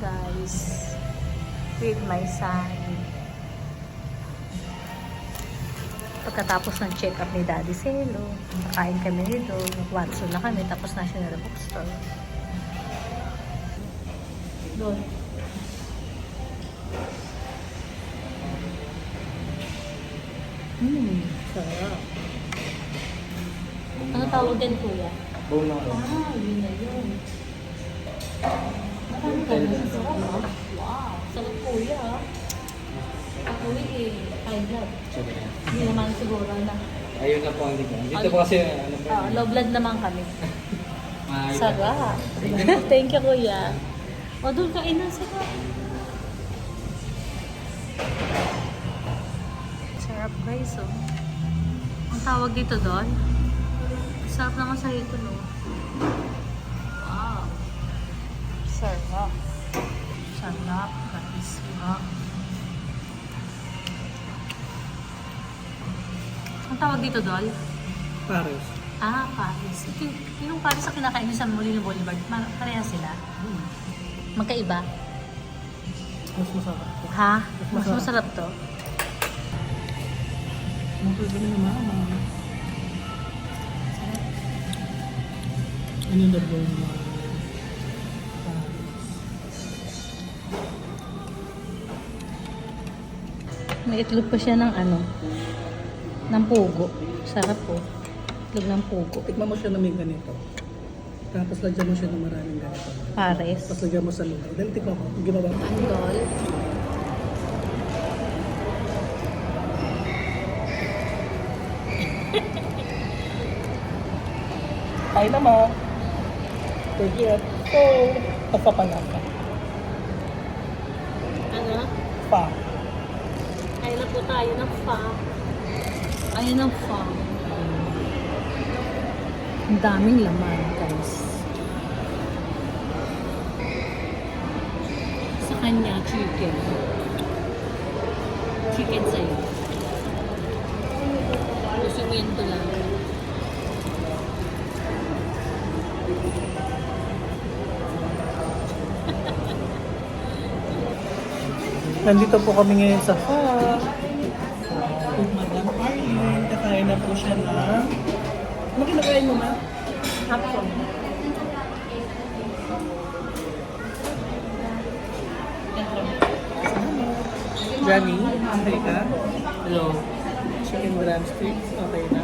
Daddy's with my son. Pagkatapos ng check-up ni Daddy Selo, nakain kami nito, Watson na kami, tapos National Bookstore. Doon. Hmm, sarap. Ano tawag din, kuya? Bone lang. Ah, yun na yun. Marami ka na sa. Wow, sarap kuya, ah. Ako eh, blood. Sige. Hindi naman siguro na. Ayun na po ang ko. Dito po kasi ano po. Ah, low blood naman kami. Sarap. Thank you, kuya. O, doon kain na sarap. Sarap guys, oh. Ang tawag dito doon? Sarap naman sa ito, no? Wow. Sarap. Guys. Wow. Ang tawag dito, Dol? Pares. Ah, Paris. Ito, yung- yung Paris sa kinakain sa Molino Boulevard, pareha sila? Magkaiba? Mas masarap. Ha? Mas masarap to? Mapagod na naman. Ano na ba yung mga May itlog pa siya ng ano? Ng pugo. Sarap po. Itlog ng pugo. Tikman mo siya na may ganito. Tapos lagyan mo siya ng maraming ganito. Pares. Tapos lagyan mo sa lugar. Dahil tikman mo, ginawa mo. Andol. Kain na mo. Forget. So, pagpapanaka. Ano? Pa. Kain na po tayo ng fa. Ayun ang fa. Ang daming laman, guys. Sa kanya, chicken. Chicken sa'yo. Gusto mo yan lang. Nandito po kami ngayon sa farm. Na po siya na... Ano kinakain mo, ma? Hapon. Johnny, okay ka? Hello. Chicken drumsticks, okay na?